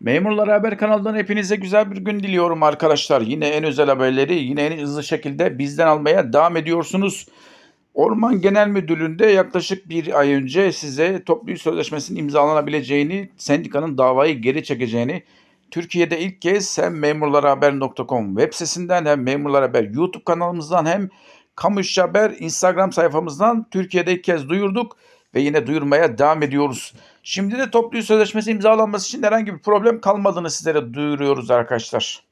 Memurlar Haber kanalından hepinize güzel bir gün diliyorum arkadaşlar. Yine en özel haberleri yine en hızlı şekilde bizden almaya devam ediyorsunuz. Orman Genel Müdürlüğü'nde yaklaşık bir ay önce size toplu iş sözleşmesinin imzalanabileceğini, sendikanın davayı geri çekeceğini, Türkiye'de ilk kez hem memurlarhaber.com web sitesinden hem Memurlar Haber YouTube kanalımızdan hem Kamu İşçi Haber Instagram sayfamızdan Türkiye'de ilk kez duyurduk ve yine duyurmaya devam ediyoruz. Şimdi de toplu sözleşmesi imzalanması için herhangi bir problem kalmadığını sizlere duyuruyoruz arkadaşlar.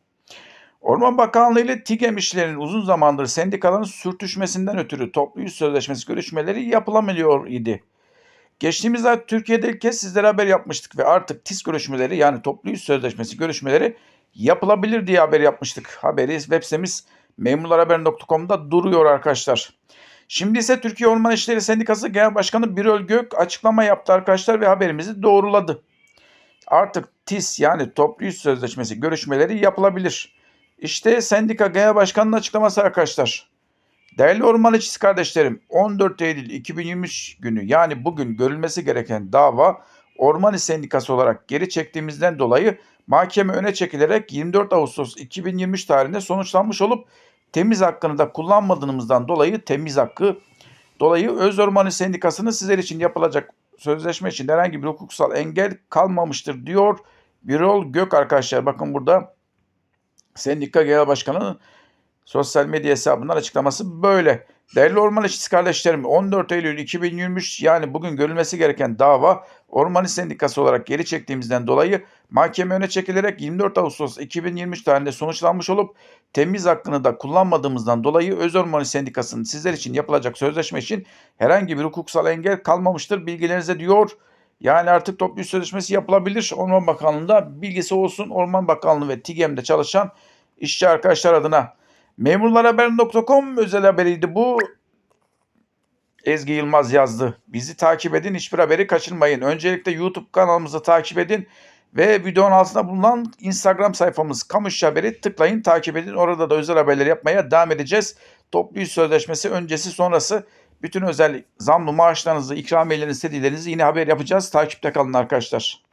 Orman Bakanlığı ile TİGEM işlerinin uzun zamandır sendikaların sürtüşmesinden ötürü toplu iş sözleşmesi görüşmeleri yapılamıyor idi. Geçtiğimiz ay Türkiye'de ilk kez sizlere haber yapmıştık ve artık TİS görüşmeleri yani toplu iş sözleşmesi görüşmeleri yapılabilir diye haber yapmıştık. Haberi web sitemiz memurlarhaber.com'da duruyor arkadaşlar. Şimdi ise Türkiye Orman İşleri Sendikası Genel Başkanı Birol Gök açıklama yaptı arkadaşlar ve haberimizi doğruladı. Artık TİS yani toplu iş sözleşmesi görüşmeleri yapılabilir. İşte sendika genel başkanının açıklaması arkadaşlar. Değerli orman işçisi kardeşlerim 14 Eylül 2023 günü yani bugün görülmesi gereken dava Orman İş Sendikası olarak geri çektiğimizden dolayı mahkeme öne çekilerek 24 Ağustos 2023 tarihinde sonuçlanmış olup temiz hakkını da kullanmadığımızdan dolayı temiz hakkı dolayı Öz Orman İş Sendikası'nın sizler için yapılacak sözleşme için herhangi bir hukuksal engel kalmamıştır diyor Birol Gök arkadaşlar. Bakın burada Sendika Genel Başkanı'nın sosyal medya hesabından açıklaması böyle. Değerli orman işçisi kardeşlerim 14 Eylül 2023 yani bugün görülmesi gereken dava Orman İş Sendikası olarak geri çektiğimizden dolayı mahkeme öne çekilerek 24 Ağustos 2023 tarihinde sonuçlanmış olup temiz hakkını da kullanmadığımızdan dolayı Öz Orman İş Sendikası'nın sizler için yapılacak sözleşme için herhangi bir hukuksal engel kalmamıştır bilgilerinize diyor. Yani artık toplu iş sözleşmesi yapılabilir. Orman Bakanlığı'nda bilgisi olsun. Orman Bakanlığı ve TİGEM'de çalışan işçi arkadaşlar adına. Memurlarhaber.com özel haberiydi bu. Ezgi Yılmaz yazdı. Bizi takip edin, hiçbir haberi kaçırmayın. Öncelikle YouTube kanalımızı takip edin ve videonun altında bulunan Instagram sayfamız Kamu İşçi Haberi tıklayın, takip edin. Orada da özel haberleri yapmaya devam edeceğiz. Toplu iş sözleşmesi öncesi sonrası bütün özel zamlı maaşlarınızı, ikramiyelerinizi, istediklerinizi yine haber yapacağız. Takipte kalın arkadaşlar.